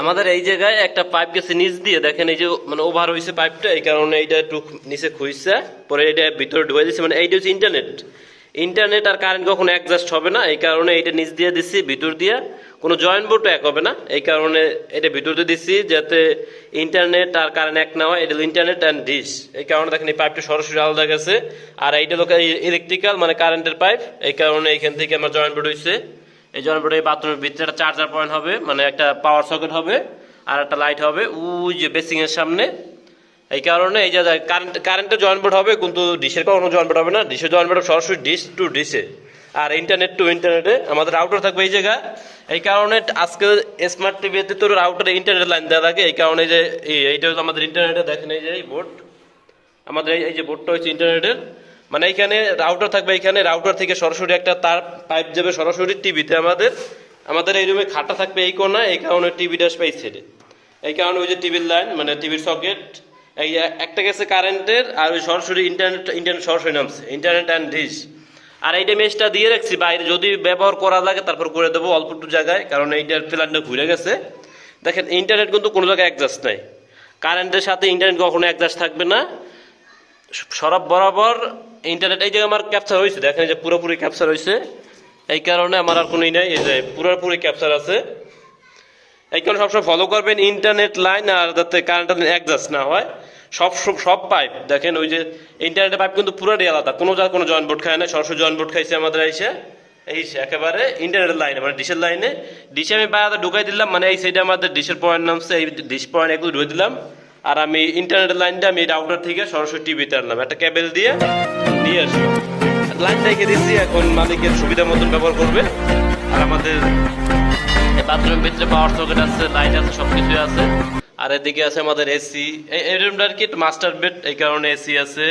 আমাদের এই জায়গায় একটা পাইপ গেছে নিচ দিয়ে। দেখেন এই যে মানে ওভার হয়েছে পাইপটা, এই কারণে এইটা একটু নিচে খুঁজছে পরে এটা ভিতরে ঢুকে দিচ্ছে মানে এইটা হচ্ছে ইন্টারনেট। ইন্টারনেট আর কারেন্ট কখনো অ্যাডজাস্ট হবে না, এই কারণে এইটা নিচ দিয়ে দিচ্ছি ভিতর দিয়ে। কোনো জয়েন্ট বোর্ডও এক হবে না, এই কারণে এটা ভিতর দিয়ে দিচ্ছি যাতে ইন্টারনেট আর কারেন্ট এক না হয়, এটা ইন্টারনেট অ্যান্ড ডিশ এই কারণে দেখেন এই পাইপটা সরাসরি আলাদা গেছে। আর এইটা লোক ইলেকট্রিক্যাল মানে কারেন্টের পাইপ এই কারণে এইখান থেকে আমার জয়েন্ট বোর্ড হয়েছে এই জয়েন্ট বোর্ডে বাথরুমের ভিতরে একটা চার্জার পয়েন্ট হবে মানে একটা পাওয়ার সকেট হবে, আর একটা লাইট হবে, ওই যে বেসিং এর সামনে। এই কারণে এই যে কারেন্ট কারেন্টের জয়েন্ট বোর্ড হবে, কিন্তু ডিশের কোনো জয়েন্ট বোর্ড হবে না। ডিশের জয়েন্ট বোর্ড সরাসরি ডিশ টু ডিশে আর ইন্টারনেট টু ইন্টারনেটে আমাদের রাউটার থাকবে এই জায়গা। এই কারণে আজকে স্মার্ট টিভিতে তো রাউটারে ইন্টারনেট লাইন দেওয়া থাকে। এই কারণে যে এই- এইটা হচ্ছে আমাদের ইন্টারনেটে দেখেন এই যে এই বোর্ড আমাদের এই- এই যে বোর্ডটা হচ্ছে ইন্টারনেটের মানে এইখানে রাউটার থাকবে, এখানে রাউটার থেকে সরাসরি একটা তার পাইপ যাবে সরাসরি টিভিতে আমাদের। আমাদের এই রুমে খাটা থাকবে এই কোনা এই কারণে টিভিটা আসবে এই সাইডে এই কারণে ওই যে টিভির লাইন মানে টিভির সকেট এই একটা গেছে কারেন্টের আর ওই সরাসরি ইন্টারনেট ইন্টারনেট সরাসরি নামছে ইন্টারনেট অ্যান্ড ডিশ আর এইটা মেশটা দিয়ে রাখছি বাইরে, যদি ব্যবহার করা লাগে তারপর করে দেবো অল্প একটু জায়গায়, কারণ এইটার প্ল্যানটা ঘুরে গেছে। দেখেন ইন্টারনেট কিন্তু কোনো জায়গায় অ্যাডজাস্ট নাই। কারেন্টের সাথে ইন্টারনেট কখনো অ্যাডজাস্ট থাকবে না। সরব বরাবর ইন্টারনেট এই যে আমার ক্যাপচার হয়েছে। দেখেন যে পুরোপুরি ক্যাপচার হয়েছে। এই কারণে আমার আর কোনো নাই। এই যে পুরোপুরি ক্যাপচার আছে। এই কারণে সবসময় ফলো করবেন ইন্টারনেট লাইন আর যাতে কারেন্ট অ্যাডজাস্ট না হয়। সব সব পাইপ দেখেন ওই যে ইন্টারনেটের পাইপ কিন্তু পুরোটাই আলাদা। কোনো জায়গায় কোনো জয়েন্ট বোর্ড খায় না। সরাসরি জয়েন্ট বোর্ড খাইছে আমাদের এসে। এই একেবারে ইন্টারনেটের লাইনে মানে ডিশের লাইনে ডিশে আমি বাইরে ঢুকাই দিলাম। মানে এই সাইডে আমাদের ডিশের পয়েন্ট নামছে। এই ডিশ পয়েন্ট এগুলো ঢুকে দিলাম। আর আমি ইন্টারনেটের লাইনটা আমি রাউটার থেকে সরাসরি টিভিতে আনলাম। একটা কেবেল দিয়ে নিয়ে আসলাম। লাইনটা রেখে দিচ্ছি এখন মালিকের সুবিধা মতন ব্যবহার করবে। আর আমাদের এই বাথরুমের ভিতরে পাওয়ার সকেট আছে লাইট আছে সব কিছুই আছে। আর এদিকে আছে আমাদের এসি এই রুমটা আর কি মাস্টার বেড এই কারণে এসি আছে।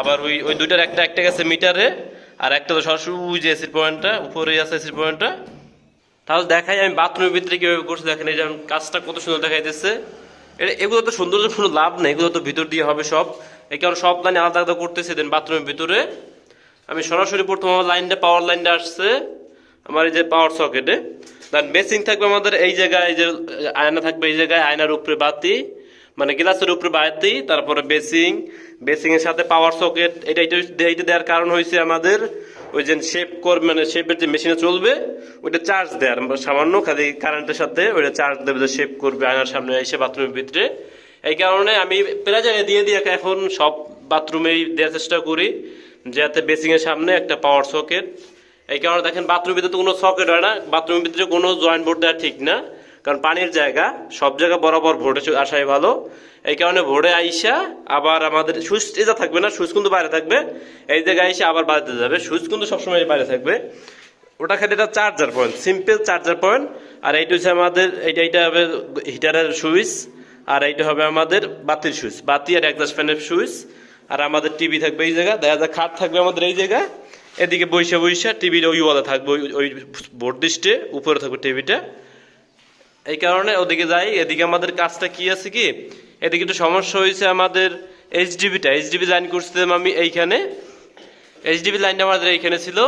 আবার ওই ওই দুইটার একটা একটা গেছে মিটারে আর একটা তো সরাসরি ওই যে এসির পয়েন্টটা উপরেই আছে এসির পয়েন্টটা তাহলে দেখাই আমি বাথরুমের ভিতরে কীভাবে করছি, দেখেন এই যেমন কাজটা কত সুন্দর দেখাইতেছে। এগুলো তো সৌন্দর্য কোনো লাভ নেই, এগুলো তো ভিতর দিয়ে হবে সব। এই কারণে সব লাইন আলাদা আলাদা করতেছে দেন বাথরুমের ভিতরে। আমি সরাসরি প্রথম আমার লাইনটা পাওয়ার লাইনটা আসছে, আমার এই যে পাওয়ার সকেটে দেন বেসিং থাকবে আমাদের এই জায়গায়, এই যে আয়না থাকবে এই জায়গায়, আয়নার উপরে বাতি মানে গ্লাসের উপরে বাতি, তারপরে বেসিং বেসিং এর সাথে পাওয়ার সকেট এটা এটা দেওয়ার কারণ হয়েছে আমাদের ওই যে শেপ কর মানে শেপের যে মেশিনে চলবে, ওইটা চার্জ দেওয়ার সামান্য খালি কারেন্টের সাথে ওইটা চার্জ দেবে যে শেপ করবে আয়নার সামনে এসে বাথরুমের ভিতরে। এই কারণে আমি প্রায় জায়গায় দিয়ে দিয়ে এখন সব বাথরুমেই দেওয়ার চেষ্টা করি, যাতে বেসিং এর সামনে একটা পাওয়ার সকেট এই কারণে দেখেন বাথরুমের ভিতরে তো কোনো সকেট হয় না বাথরুমের ভিতরে কোনো জয়েন্ট বোর্ড দেওয়া ঠিক না। কারণ পানির জায়গা সব জায়গা বরাবর ভোটে আসাই ভালো। এই কারণে ভোটে আইসা আবার আমাদের সুইচ এটা থাকবে না সুইচ কিন্তু বাইরে থাকবে। এই জায়গায় আইসা আবার বাড়িতে যাবে। সুইচ কিন্তু সবসময় বাইরে থাকবে। ওটা খালি এটা charger point simple charger point আর এইটা হচ্ছে আমাদের, এইটা এইটা হবে হিটারের সুইচ। আর এইটা হবে আমাদের বাতির সুইচ, বাতি আর একজাস্ট ফ্যানের সুইচ। আর আমাদের টিভি থাকবে এই জায়গা দেখা যায় খাট থাকবে আমাদের এই জায়গা এদিকে বৈশা বৈশা টিভির ওই ওয়ালে থাকবে, ওই ওই বোর্ড ডিস্টে উপরে থাকবে টিভিটা এই কারণে ওদিকে যাই, এদিকে আমাদের কাজটা কি আছে কি? এদিকে একটু সমস্যা হয়েছে আমাদের এইচডিবিটা এইচডিবি লাইন করছিলাম আমি এইখানে। এইচডিবি লাইনটা আমাদের এইখানে ছিল।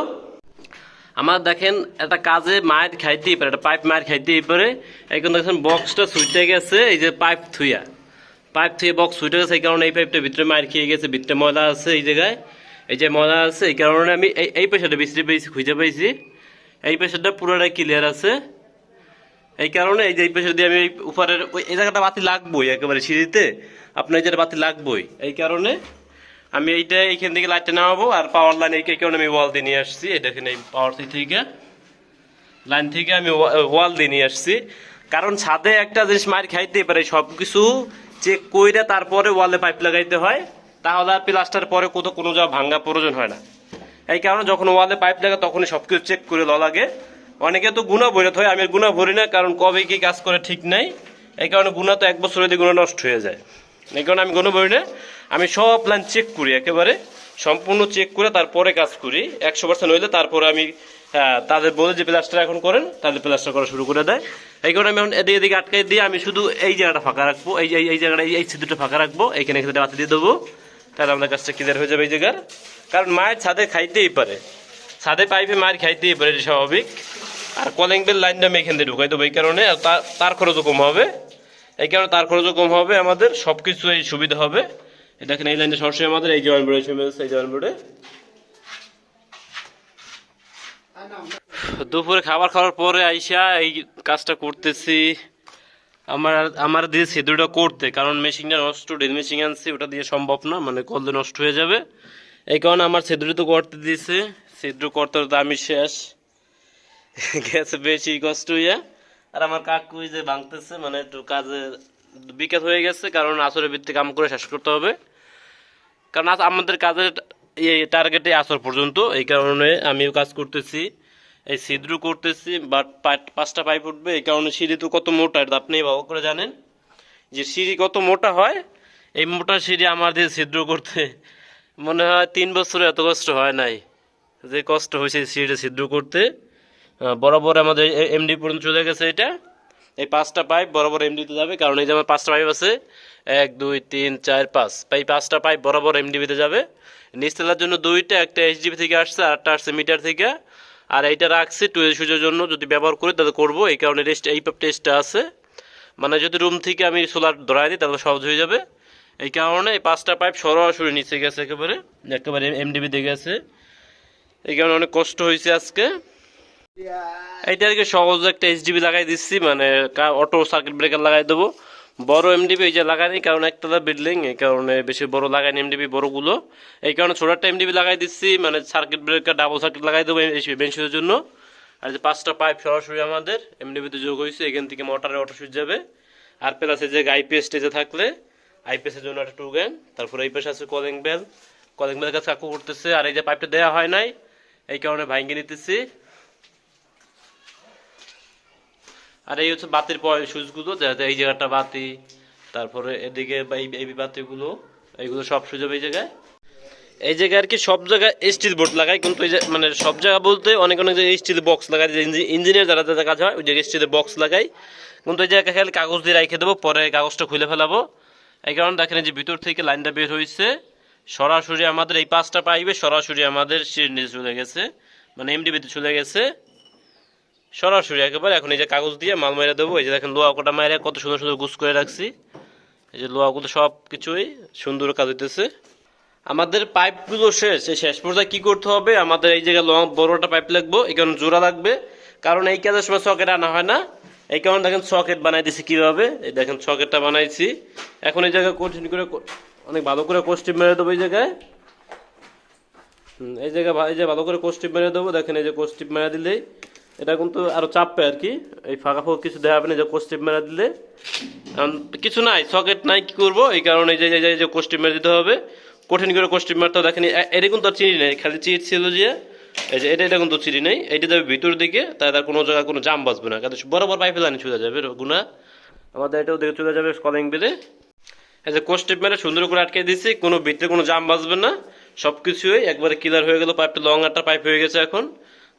আমার দেখেন, একটা কাজে মায়ের খাইতেই পারে, একটা পাইপ মায়ের খাইতেই পারে। এখন দেখেন বক্সটা সুইটে গেছে, এই যে পাইপ থুইয়া। পাইপ থুয়ে বক্স সুইটে গেছে, এই কারণে এই পাইপটা ভিতরে মায়ের খেয়ে গেছে, ভিতরে ময়লা আছে এই জায়গায়। এই যে ময়লা আছে, এই কারণে আমি এই এই পেশাটা বেশি পেয়েছি খুঁজে পেয়েছি এই পেশাটা পুরোটাই ক্লিয়ার আছে। এই কারণে এই যে এই পেশা দিয়ে আমি উপরের ওই এই জায়গাটা বাতি লাগবোই, একেবারে সিঁড়িতে। আপনার এই জায়গাটা বাতি লাগবোই। এই কারণে আমি এইটা এইখান থেকে লাইটটা নামাবো আর পাওয়ার লাইন এই কারণে আমি ওয়াল দিয়ে নিয়ে আসছি। এই দেখেন এই পাওয়ার থেকে লাইন থেকে আমি ওয়াল দিয়ে নিয়ে আসছি। কারণ ছাদে একটা জিনিস মার খাইতে পারে সব কিছু চেক কইরা তারপরে ওয়ালে পাইপ লাগাইতে হয়। তাহলে আর প্লাস্টার পরে কোথাও কোনো যা ভাঙ্গা প্রয়োজন হয় না। এই কারণে যখন ওয়ালে পাইপ লাগে তখনই সব কিছু চেক করে ল লাগে। অনেকে তো গুণা ভরে হয় আমি গুণা ভরি না, কারণ কবে কি কাজ করে ঠিক নাই। এই কারণে গুণা তো এক বছর যদি গুণা নষ্ট হয়ে যায়। এই কারণে আমি গুণা ভরি না। আমি সব প্ল্যান চেক করি, একেবারে সম্পূর্ণ চেক করে তারপরে কাজ করি। একশো পার্সেন্ট হইলে তারপরে আমি তাদের বলে যে প্লাস্টার এখন করেন, তাদের প্লাস্টার করা শুরু করে দেয়। এই কারণে আমি এখন এদিকে এদিকে আটকাই দিয়ে আমি শুধু এই জায়গাটা ফাঁকা রাখব, এই এই জায়গাটা, এই- এই ছিদ্রটা ফাঁকা রাখব এইখানে এখানে বাতি দিয়ে দেবো। তাহলে আমাদের কাজটা ক্লিয়ার হয়ে যাবে এই জায়গার। কারণ মায়ের ছাদে খাইতেই পারে। ছাদে পাইপে মায়ের খাইতেই পারে, এটা স্বাভাবিক। আর কলিং বেল লাইনটা আমি এখান দিয়ে ঢুকাই দেবো, এই কারণে তার- খরচও কম হবে। এই কারণে তার খরচও কম হবে, আমাদের সব কিছু এই সুবিধা হবে। দেখেন, এই লাইনটা সরাসরি আমাদের, এই জয়েন্ট বোর্ডে এই জয়েন্ট বোর্ডে। দুপুরে খাবার খাওয়ার পরে আইসা এই কাজটা করতেছি। আমার আমার দিয়ে ছিদ্রটা করতে, কারণ মেশিনটা নষ্ট, ড্রিল মেশিন আনছি, ওটা দিয়ে সম্ভব না মানে করলে নষ্ট হয়ে যাবে। এই কারণে আমার ছিদ্র তো করতে দিয়েছে। ছিদ্র করতে তো আমি শেষ। গেছে বেশি কষ্ট হইয়া। আর আমার কাকু যে ভাঙতেছে মানে একটু কাজে বিকাশ হয়ে গেছে, কারণ আসরের ভিত্তি কাম করে শেষ করতে হবে। কারণ আজ আমাদের কাজের এই টার্গেটে আসর পর্যন্ত, এই কারণে আমিও কাজ করতেছি, এই ছিদ্র করতেছি বাট পাঁচটা পাইপ উঠবে, এই কারণে সিঁড়ি তো কত মোটা, এটা আপনি ভালো করে জানেন। যে সিঁড়ি কত মোটা হয়, এই মোটা সিঁড়ি আমার দিয়ে ছিদ্র করতে মনে হয় তিন বছরে এত কষ্ট হয় নাই। যে কষ্ট হয়েছে সিঁড়িটা ছিদ্র করতে। বরাবর আমাদের এমডি পর্যন্ত চলে গেছে এটা। এই পাঁচটা পাইপ বরাবর এমডিতে যাবে, কারণ এই যে আমার পাঁচটা পাইপ আছে, এক, দুই, তিন, চার, পাঁচ। এই পাঁচটা পাইপ বরাবর এমডিবিতে যাবে। নিচতলার জন্য দুইটা, একটা এইচডিবি থেকে আসছে, আর একটা আসছে মিটার থেকে। আর এইটা রাখছি টুয়েল সুইচের জন্য, যদি ব্যবহার করি তাহলে করব। এই কারণে রেস্ট এই টেস্টটা আছে। মানে যদি রুম থেকে আমি সোলার ধরাই দিই তাহলে সহজ হয়ে যাবে। এই কারণে এই পাঁচটা পাইপ সরাসরি নিচে গেছে একেবারে একেবারে এমডিবিতে গেছে। এই কারণে অনেক কষ্ট হয়েছে আজকে। এইটা আর কি সহজ একটা এইচডিবি লাগাই দিচ্ছি মানে অটো সার্কিট ব্রেকার লাগাই দেবো। বড় এমডিবি এই যে লাগাইনি কারণ একতলা বিল্ডিং এই কারণে বেশি বড় লাগাইনি এমডিবি বড়গুলো। এই কারণে ছোট একটা এমডিবি লাগাই দিচ্ছি মানে সার্কিট ব্রেকার ডাবল সার্কিট লাগাই দেবো বেঞ্চের জন্য। আর যে পাঁচটা পাইপ সরাসরি আমাদের এমডিবিতে যোগ হয়েছে, এখান থেকে মোটরে অটো সুইচ যাবে। আর প্লাস এই যে আইপিএস স্টেজে থাকলে আইপিএস এর জন্য একটা টু গ্যান তারপরে এই পাশে আছে কলিং বেল কলিং বেলের কাছে কাকু করতেছে, আর এই যে পাইপটা দেওয়া হয় নাই, এই কারণে ভাঙ্গি নিতেছি। আর এই হচ্ছে বাতির সুইচগুলো এই জায়গাটা বাতি, তারপরে এদিকে এই বাতিগুলো, এইগুলো সব সুযোগ এই জায়গায়। এই জায়গায় আর কি সব জায়গায় স্টিল বোর্ড লাগাই, কিন্তু এই মানে সব জায়গা বলতে অনেক অনেক জায়গায় স্টিল বক্স লাগাই ইঞ্জিনিয়ার যারা যারা কাজ হয়, ওই জায়গায় স্টিলের বক্স লাগাই। কিন্তু এই জায়গায় খালি কাগজ দিয়ে রেখে দেবো, পরে কাগজটা খুলে ফেলাবো। এই কারণে দেখেন যে ভিতর থেকে লাইনটা বের হয়েছে সরাসরি আমাদের এই পাঁচটা পাইবে সরাসরি আমাদের নিচে চলে গেছে মানে এমডিবিতে চলে গেছে। সরাসরি একেবারে এখন এই যে কাগজ দিয়ে মাল মেরে দেবো। এই যে দেখেন লোহা কোটা মেরে কত সুন্দর সুন্দর গুছ করে রাখছি। এই যে লোহাগুলো সব কিছুই সুন্দর কাজ হইতেছে। আমাদের পাইপগুলো শেষ। এই শেষ পর্যায়ে কি করতে হবে? আমাদের এই জায়গায় লং বড় একটা পাইপ লাগবো। এই কারণে জোড়া লাগবে। কারণ এই কাজের সময় সকেট আনা হয় না। এই কারণে দেখেন সকেট বানাই দিছি কীভাবে। এই দেখেন সকেটটা বানাইছি। এখন এই জায়গায় কঠিন করে অনেক ভালো করে কোস্টিপ মেরে দেবো এই জায়গায়। এই জায়গায় এই যে ভালো করে কোস্টিপ মেরে দেবো। দেখেন এই যে কোস্টিপ মেরে দিলেই এটা কিন্তু আরও চাপবে আর কি। এই ফাঁকা ফাঁকা কিছু হবে না যে কোস্টিপ মেরে দিলে। কিছু নাই সকেট নাই, কি করব? এই কারণে যে, যে- কোস্টিপ মেরে দিতে হবে। কঠিন করে কোস্টিপ মারতে হবে, দেখেন এটা কিন্তু আর চিনি নেই, খালি চিট ছিল যে, এই যে, এটা এটা কিন্তু চিনি নেই। এইটা যাবে ভিতর দিকে, তাই তার কোনো জায়গায় কোনো জাম বাঁচবে না। কারণ বরাবর পাইপে লাইনে চলে যাবে গুনা আমাদের এটা ওদিকে চলে যাবে কলিং বিলে এই যে কোস্টিপ মেরে সুন্দর করে আটকে দিছি কোনো ভিতরে কোনো জাম বাঁচবে না। সব কিছুই একবারে ক্লিয়ার হয়ে গেল পাইপটা লং একটা পাইপ হয়ে গেছে এখন।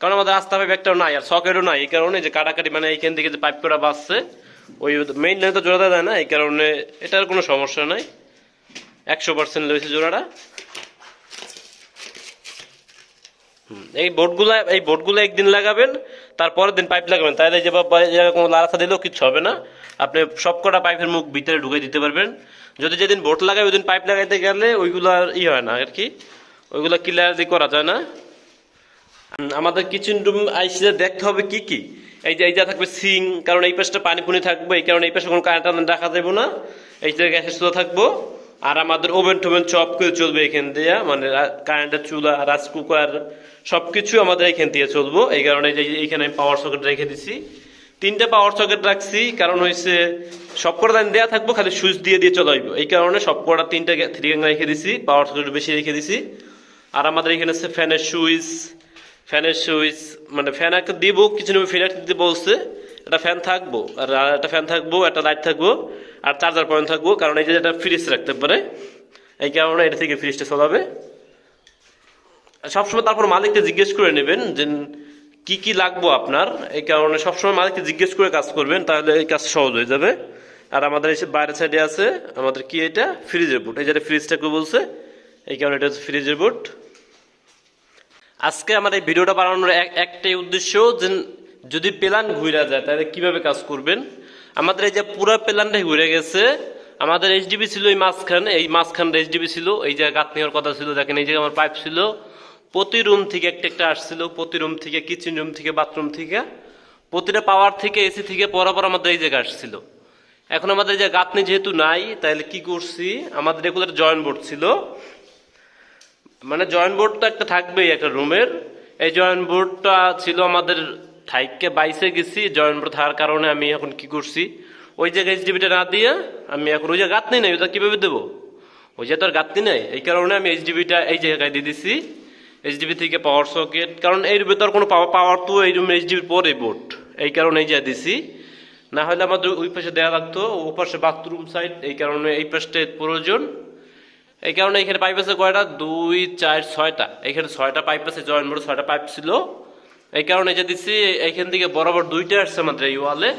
কারণ আমাদের আস্থা পাইপ একটাও নাই, আর সকেটও নাই, এই কারণে যে কাটাকাটি মানে এইখান থেকে যে পাইপ করা বাঁচছে, ওই মেইন লাইনে তো জোড়া দেয় না, এই কারণে এটার কোনো সমস্যা নাই। একশো পার্সেন্ট রয়েছে জোড়াটা। এই বোর্ডগুলা এই বোর্ডগুলো একদিন লাগাবেন তারপরের দিন পাইপ লাগাবেন। তাহলে যে কোনো লাড়াতা দিলেও কিছু হবে না। আপনি সব কটা পাইপের মুখ ভিতরে ঢুকে দিতে পারবেন। যদি যেদিন বোর্ড লাগাই, ওই দিন পাইপ লাগাইতে গেলে ওইগুলো আর ই হয় না, আর কি। ওইগুলো ক্লিয়ার করা যায় না। আমাদের কিচেন রুম আইসিতে দেখতে হবে কি কি? এই যে, এই যা থাকবে সিং, কারণ এই পাশটা পানি পুনি থাকবে, এই কারণে এই পাশে কোনো কারেন্ট রাখা যাবে না। এই যে গ্যাসের চুলা থাকব, আর আমাদের ওভেন টোভেন চপ করে চলবে এখান দিয়ে মানে কারেন্টের চুলা রাইস কুকার সব কিছু আমাদের এখান দিয়ে চলবো। এই কারণে যে এইখানে পাওয়ার সকেট রেখে দিছি। তিনটে পাওয়ার সকেট রাখছি, কারণ হয়েছে সব কটা দেওয়া থাকব, খালি সুইচ দিয়ে দিয়ে চলে চলাইবো এই কারণে সব কটা তিনটে থ্রি গ্যাং রেখে দিছি পাওয়ার সকেট বেশি রেখে দিছি। আর আমাদের এখানে আছে ফ্যানের সুইচ ফ্যানের সুইচ মানে ফ্যান একটা দিব, কিছু নেবে ফ্যান দিতে বলছে, একটা ফ্যান থাকব, আর একটা ফ্যান থাকব, একটা লাইট থাকব, আর চার্জার পয়েন্ট থাকব, কারণ এই যে একটা ফ্রিজ রাখতে পারে, এই কারণে এটা থেকে ফ্রিজটা চলাবে সবসময় তারপর মালিককে জিজ্ঞেস করে নেবেন যে, কি কি লাগবো আপনার? এই কারণে সবসময় মালিককে জিজ্ঞেস করে কাজ করবেন, তাহলে এই কাজ সহজ হয়ে যাবে। আর আমাদের যে বাইরের সাইডে আছে, আমাদের কি এটা? ফ্রিজের বুট এই যেটা ফ্রিজটাকে বলছে, এই কারণে এটা হচ্ছে ফ্রিজের বুট আজকে আমার এই ভিডিওটা বানানোর এক- একটাই উদ্দেশ্য যে যদি প্ল্যান ঘুরে যায়, তাহলে কীভাবে কাজ করবেন? আমাদের এই যে পুরো প্ল্যানটাই ঘুরে গেছে। আমাদের এইচডিবি ছিল এই মাঝখানে, এই মাঝখানটা এইচডিবি ছিল, এই যে গাত নেওয়ার কথা ছিল, দেখেন এই যে আমার পাইপ ছিল। প্রতি রুম থেকে একটা একটা আসছিল প্রতি রুম থেকে কিচেন রুম থেকে বাথরুম থেকে। প্রতিটা পাওয়ার থেকে এসি থেকে বরাবর আমাদের এই জায়গা আসছিল এখন আমাদের যে গাঁথনি যেহেতু নাই, তাহলে কি করছি? আমাদের রেগুলার জয়েন্ট বোর্ড ছিল। মানে জয়েন্ট বোর্ড তো একটা থাকবেই একটা রুমের। এই জয়েন্ট বোর্ডটা ছিল আমাদের ঠাইককে বাইসে গেছি, জয়েন্ট বোর্ড থাকার কারণে আমি এখন কি করছি? ওই জায়গায় এইচডিবিটা না দিয়ে আমি এখন ওই জায়গায় গাঁথনি নেই, ওটা কীভাবে দেবো? ওই যে তো আর গাঁথনি নেই, এই কারণে আমি এইচ এইচডিবিটা এই জায়গায় দিয়ে দিছি। এইচ এইচডিবি থেকে পাওয়ার সকেট কারণ এই রুমে তো আর কোনো পাওয়ার পাওয়ার তো এই রুমে এইচডিবির পরে বোর্ড। এই কারণে এই যা দিছি। না হলে আমাদের ওই পাশে দেওয়া লাগতো, ও পাশে বাথরুম সাইড এই কারণে এই পাশটা প্রয়োজন। এই কারণে এখানে পাইপ আছে কয়টা? দুই, চার, ছয়টা। এখানে ছয়টা পাইপ আছে, জয়েন্ট বোর্ড ছয়টা পাইপ ছিল। এই কারণে যে দিচ্ছি এইখান থেকে বরাবর দুইটা আসছে আমাদের এই ওয়ালে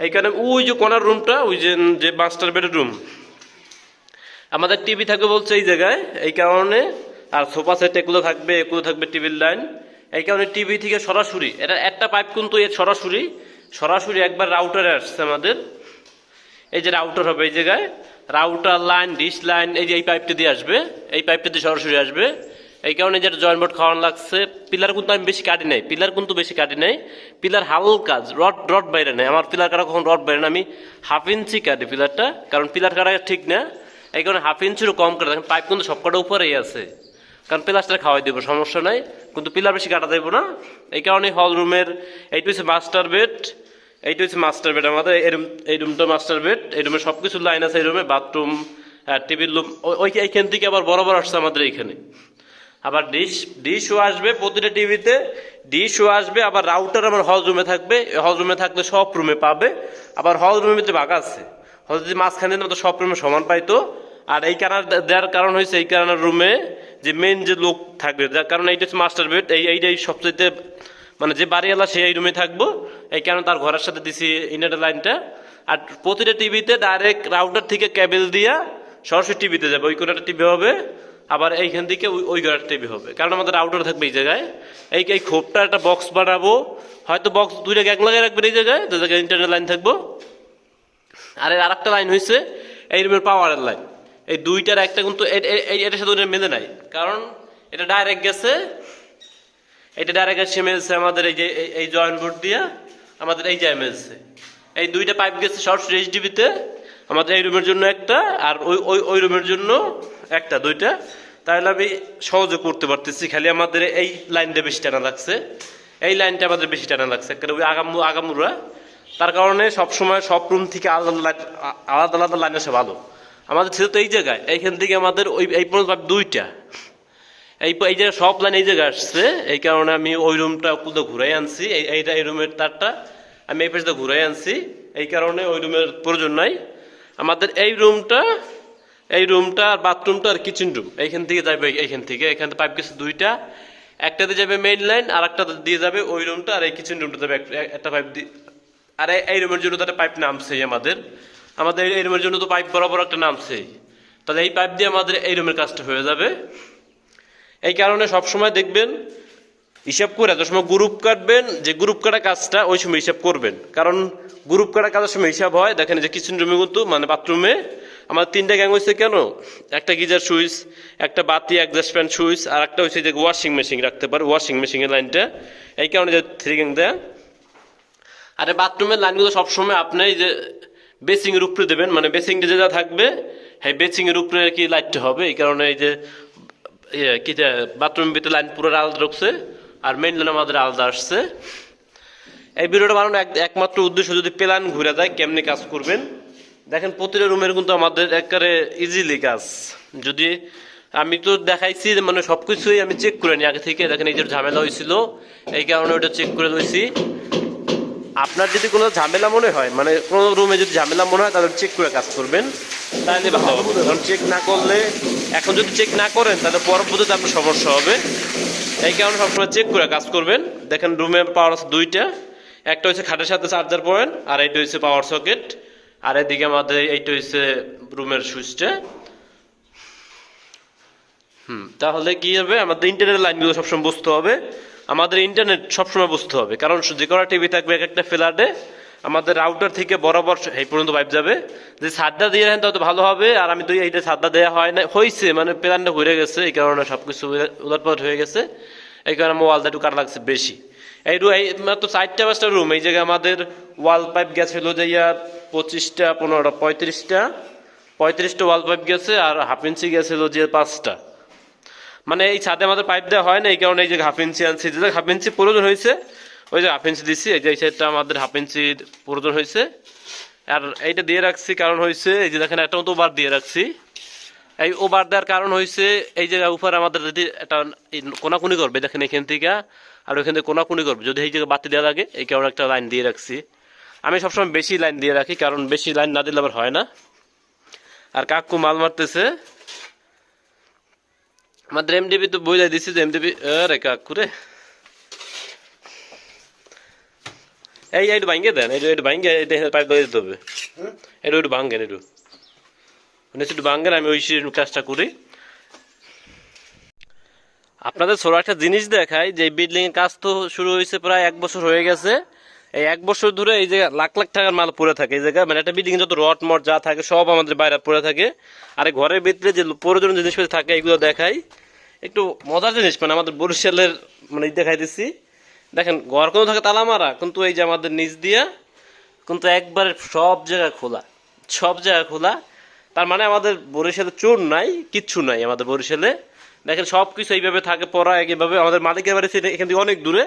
এই কারণে ওই যে কোনার রুমটা ওই যে যে মাস্টার বেডের রুম আমাদের টিভি থাকবে বলছে এই জায়গায়। এই কারণে আর সোফা সেট এগুলো থাকবে এগুলো থাকবে টিভির লাইন এই কারণে টিভি থেকে সরাসরি, এটা একটা পাইপ কিন্তু এর সরাসরি সরাসরি একবার রাউটারে আসছে আমাদের। এই যে রাউটার হবে এই জায়গায়। রাউটার লাইন, ডিশ লাইন, এই যে এই পাইপটা দিয়ে আসবে, এই পাইপটা দিয়ে সরাসরি আসবে। এই কারণে যেটা জয়েন্ট বোর্ড খাওয়ানো লাগছে পিলার কিন্তু আমি বেশি কাটি নাই পিলার কিন্তু বেশি কাটি নাই পিলার হালকা রড রড বাইরে নেই। আমার পিলার কাটা কখন রড বাইরে না আমি হাফ ইঞ্চি কাটি পিলারটা কারণ পিলার কাটা ঠিক না। এই কারণে হাফ ইঞ্চিরও কম কাটা দেখেন পাইপ কিন্তু সবকটা উপরেই আছে। কারণ পিলারটা খাওয়াই দেবো, সমস্যা নাই, কিন্তু পিলার বেশি কাটা দেবো না। এই কারণে হল রুমের এইটা হচ্ছে মাস্টার বেড এইটা হচ্ছে মাস্টার বেড আমাদের, এই রুম এই রুমটা মাস্টার বেড এই রুমে সব কিছু লাইন আছে, এই রুমে বাথরুম টিভির রুম ওই, এইখান থেকে আবার বরাবর আসছে আমাদের এইখানে। আবার ডিশ ডিশও আসবে প্রতিটা টিভিতে ডিশও আসবে, আবার রাউটার আমার হল রুমে থাকবে হল রুমে থাকলে সব রুমে পাবে, আবার হল ভিতরে ভাগ আছে। হল যদি মাঝখানে তো সব রুমে সমান পাইতো। আর এই কারণ দেওয়ার কারণ হয়েছে, এই কারণে রুমে যে মেন যে লোক থাকবে, যার কারণ এইটা হচ্ছে মাস্টার বেড এই, এইটাই সবচেয়ে মানে যে বাড়িওয়ালা সে এই রুমে থাকব। এই কারণে তার ঘরের সাথে দিছি ইন্টারনেট লাইনটা আর প্রতিটা টিভিতে ডাইরেক্ট রাউটার থেকে কেবল দিয়া সরাসরি টিভিতে যাবে। ওই কোনো টিভি হবে, আবার এইখান থেকে ওই ঘরের টিভি হবে। কারণ আমাদের রাউটার থাকবে এই জায়গায়। এই এই খোপটা একটা বক্স বানাবো। হয়তো বক্স দুইটা গ্যাং লাগিয়ে রাখবেন এই জায়গায়, যে জায়গায় ইন্টারনেট লাইন থাকব। আর এর আরেকটা লাইন হয়েছে এই রুমের পাওয়ারের লাইন এই দুইটার একটা কিন্তু এটার সাথে মেলে নাই। কারণ এটা ডাইরেক্ট গেছে এটা ডাইরেক্ট এসে মেলছে আমাদের এই যে, এই- জয়েন্ট বোর্ড দিয়ে, আমাদের এই যায় মেলছে। এই দুইটা পাইপ গেছে সরাসরি এইচডিবিতে আমাদের এই রুমের জন্য একটা, আর ওই ওই ওই রুমের জন্য একটা, দুইটা। তাহলে আমি সহজে করতে পারতেছি, খালি আমাদের এই লাইনটা বেশি টানা লাগছে। এই লাইনটা আমাদের বেশি টানা লাগছে কারণ ওই আগামু আগামুরা। তার কারণে সবসময় সব রুম থেকে আলাদা লাইন আলাদা আলাদা লাইন আসে ভালো। আমাদের ছিল তো এই জায়গায়, এইখান থেকে আমাদের ওই এই পর্যন্ত দুইটা। এই এই যে সব লাইন এই জায়গায় আসছে, এই কারণে আমি ওই রুমটা পুরো ঘুরাই আনছি। এই এইটা এই রুমের তারটা আমি এই পাশে ঘুরাই আনছি। এই কারণে ওই রুমের প্রয়োজন নাই। আমাদের এই রুমটা এই রুমটা আর বাথরুমটা আর কিচেন রুম এইখান থেকে যাবে এইখান থেকে। এখান থেকে পাইপ গেছে দুইটা। একটাতে যাবে মেইন লাইন আর একটা দিয়ে যাবে ওই রুমটা আর এই কিচেন রুমটা যাবে এক- একটা পাইপ দিয়ে আর এই- এই রুমের জন্য তো একটা পাইপ নামছেই আমাদের। আমাদের এই রুমের জন্য তো পাইপ বরাবর একটা নামছেই। তাহলে এই পাইপ দিয়ে আমাদের এই রুমের কাজটা হয়ে যাবে। এই কারণে সবসময় দেখবেন, হিসাব করে এত সময় গ্রুপ কাটবেন, যে গ্রুপ কাটা কাজটা ওই সময় হিসাব করবেন। কারণ গ্রুপ কাটা কাজের সময় হিসাব হয়, দেখেন যে কিচেন রুমে কিন্তু মানে বাথরুমে আমার তিনটা গ্যাং হয়েছে কেন? একটা গিজার সুইচ, একটা বাতি অ্যাডজাস্ট ফ্যান সুইচ, আর একটা হচ্ছে যে ওয়াশিং মেশিন রাখতে পারে ওয়াশিং মেশিনের লাইনটা এই কারণে যে থ্রি গ্যাং দেয়। আর বাথরুমের লাইনগুলো সবসময় আপনি যে বেসিং এর উপরে দেবেন মানে বেসিংটা যেটা থাকবে হ্যাঁ বেসিং এর উপরে কি লাইটটা হবে। এই কারণে এই যে কি বাথরুমের ভিতরে লাইন পুরো আলাদা ঢুকছে, আর মেইন লাইন আমাদের আলাদা আসছে। এই ভিডিওটা বানানোর এক- একমাত্র উদ্দেশ্য যদি প্ল্যান ঘুরে যায়, কেমনি কাজ করবেন? দেখেন, প্রতিটা রুমের কিন্তু আমাদের একবারে ইজিলি কাজ। যদি আমি তো দেখাইছি মানে সব কিছুই আমি চেক করে নিই। আগে থেকে দেখেন, এই যে ঝামেলা হয়েছিল, এই কারণে ওটা চেক করে লইছি। আপনার যদি কোনো ঝামেলা মনে হয় মানে কোনো রুমে যদি ঝামেলা মনে হয়, তাহলে চেক করে কাজ করবেন। তাহলে ভালো হবে। কারণ চেক না করলে এখন যদি চেক না করেন, তাহলে পরবর্তীতে আপনার সমস্যা হবে। এই কারণে সবসময় চেক করে কাজ করবেন। দেখেন রুমে পাওয়ার আছে দুইটা, একটা হচ্ছে খাটের সাথে চার্জার পয়েন্ট আর এইটা হচ্ছে পাওয়ার সকেট আর এদিকে আমাদের এইটা হচ্ছে রুমের সুইচটা হুম, তাহলে কি হবে? আমাদের ইন্টারনেট লাইনগুলো সবসময় বুঝতে হবে। আমাদের ইন্টারনেট সবসময় বুঝতে হবে। কারণ যে কটা টিভি থাকবে এক একটা ফ্ল্যাটে আমাদের রাউটার থেকে বরাবর এই পর্যন্ত পাইপ যাবে। যে সাদা দিয়ে রাখেন তত ভালো হবে। আর আমি তো এইটা সাদা দেওয়া হয় না হয়েছে মানে প্ল্যানটা ঘুরে গেছে। এই কারণে সব কিছু উলটপালট হয়ে গেছে। এই কারণে আমার ওয়ালটা একটু কাটা লাগছে বেশি। এই রু এই মাত্র চারটা পাঁচটা রুম এই জায়গায় আমাদের ওয়াল পাইপ গেছিল যাইয়া পঁচিশটা, পনেরোটা, পঁয়ত্রিশটা। পঁয়ত্রিশটা ওয়াল পাইপ গেছে আর হাফ ইঞ্চি গেছিল যে পাঁচটা। মানে এই ছাদে আমাদের পাইপ দেওয়া হয় না, এই কারণে এই যে হাফ ইঞ্চি আনছি যে হাফ ইঞ্চি প্রয়োজন হয়েছে ওই যে হাফ ইঞ্চি দিচ্ছি এই যে এই সাইডটা আমাদের হাফ ইঞ্চি প্রয়োজন হয়েছে। আর এইটা দিয়ে রাখছি কারণ হয়েছে, এই যে দেখেন একটা মতো ওভার দিয়ে রাখছি। এই ওভার দেওয়ার কারণ হয়েছে, এই জায়গায় উপরে আমাদের যদি একটা কোনাকুনি করবে, দেখেন এখান থেকে, আর ওইখান থেকে কোনাকুনি করবে, যদি এই জায়গায় বাতি দেওয়া লাগে এই কারণে একটা লাইন দিয়ে রাখছি। আমি সবসময় বেশি লাইন দিয়ে রাখি, কারণ বেশি লাইন না দিলে আবার হয় না। আর কাকু মাল মারতেছে। আমাদের এমডিবি তো বুঝাই দিছি যে এমডিবি রে কাকু রে। এই এইটু ভাঙ্গে দেন এইটু এইটু ভাঙ্গে এটা পাইপ দিয়ে দিতে হবে এটা একটু ভাঙ্গেন একটু মানে একটু ভাঙ্গেন আমি ওই কাজটা করি আপনাদের ছোট একটা জিনিস দেখাই যে বিল্ডিং এর কাজ তো শুরু হয়েছে প্রায় এক বছর হয়ে গেছে। এই এক বছর ধরে এই জায়গায় লাখ লাখ টাকার মাল পড়ে থাকে। এই জায়গায় মানে একটা বিল্ডিং যত রড মট যা থাকে সব আমাদের বাইরে পড়ে থাকে। আর ঘরের ভিতরে যে প্রয়োজনীয় জিনিসপত্র থাকে এগুলো দেখাই। একটু মজার জিনিস মানে আমাদের বরিশালের মানে দেখাই দিচ্ছি দেখেন, ঘর কোনো থাকে তালা মারা, কিন্তু এই যে আমাদের নিচ দিয়ে, কিন্তু একবারে সব জায়গা খোলা, সব জায়গা খোলা। তার মানে আমাদের বরিশালে চোর নাই, কিচ্ছু নাই আমাদের বরিশালে। দেখেন সব কিছু এইভাবে থাকে, পড়া একইভাবে আমাদের মালিকের বাড়ি সেটা এখান থেকে অনেক দূরে,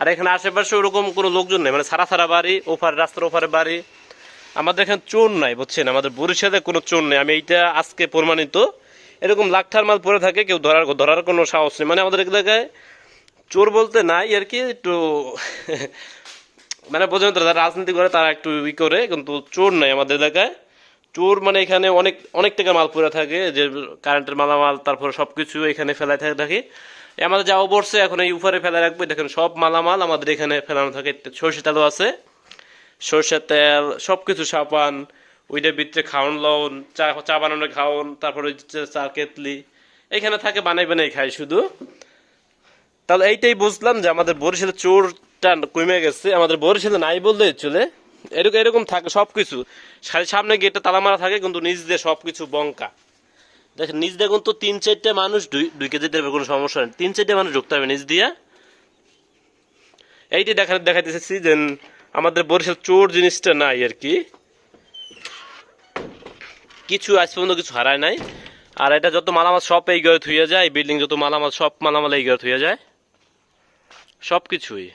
আর এখানে আশেপাশে ওরকম কোনো লোকজন নেই মানে সারা সারা বাড়ি, ওপারে, রাস্তার ওপারে বাড়ি। আমাদের এখানে চোর নাই, বুঝছেন? আমাদের বরিশালে কোনো চোর নেই। আমি এইটা আজকে প্রমাণিত। এরকম লাখঠার মাল পরে থাকে, কেউ ধরার ধরার কোনো সাহস নেই। মানে আমাদের এলাকায় চোর বলতে নাই আর কি, একটু মানে বোঝেন তো, যারা রাজনীতি করে তারা একটু ই করে, কিন্তু চোর নাই আমাদের এলাকায়। চোর মানে এখানে অনেক অনেক টাকা মাল পরে থাকে, যে কারেন্টের মালামাল, তারপরে সব কিছু এখানে ফেলাই থাকে থাকে আমাদের যাও পড়ছে, এখন এই উপরে ফেলা রাখবে, দেখেন সব মালামাল আমাদের এখানে ফেলানো থাকে সর্ষে তেলও আছে। সর্ষের তেল সব কিছু সাবান, ওইটার ভিতরে খাওয়ান লন চা চা বানানোর খাওয়ান তারপরে চা কেতলি এখানে থাকে, বানাই বানাই খাই শুধু। তাহলে এইটাই বুঝলাম যে আমাদের বরিশালে চোরটা কমে গেছে, আমাদের বরিশালে নাই বললে চলে। এরকম এরকম থাকে সব কিছু সামনে গেটে তালা মারা থাকে, কিন্তু নিজ দিয়ে সব কিছু বঙ্কা। দেখেন, নিজ দিয়ে কিন্তু তিন চারটে মানুষ দুই কেজি দেবে কোনো সমস্যা নেই। তিন চারটে মানুষ ঢুকতে হবে নিচ দিয়া। এইটি দেখা দেখাইতেছি যে আমাদের বরিশাল চোর জিনিসটা নাই আর কি। কিছু আজ পর্যন্ত কিছু হারায় নাই। আর এটা যত মালামাল সব এই ঘরে থুয়ে যায়, বিল্ডিং যত মালামাল সব মালামাল এই ঘরে থুয়ে যায়। সব কিছুই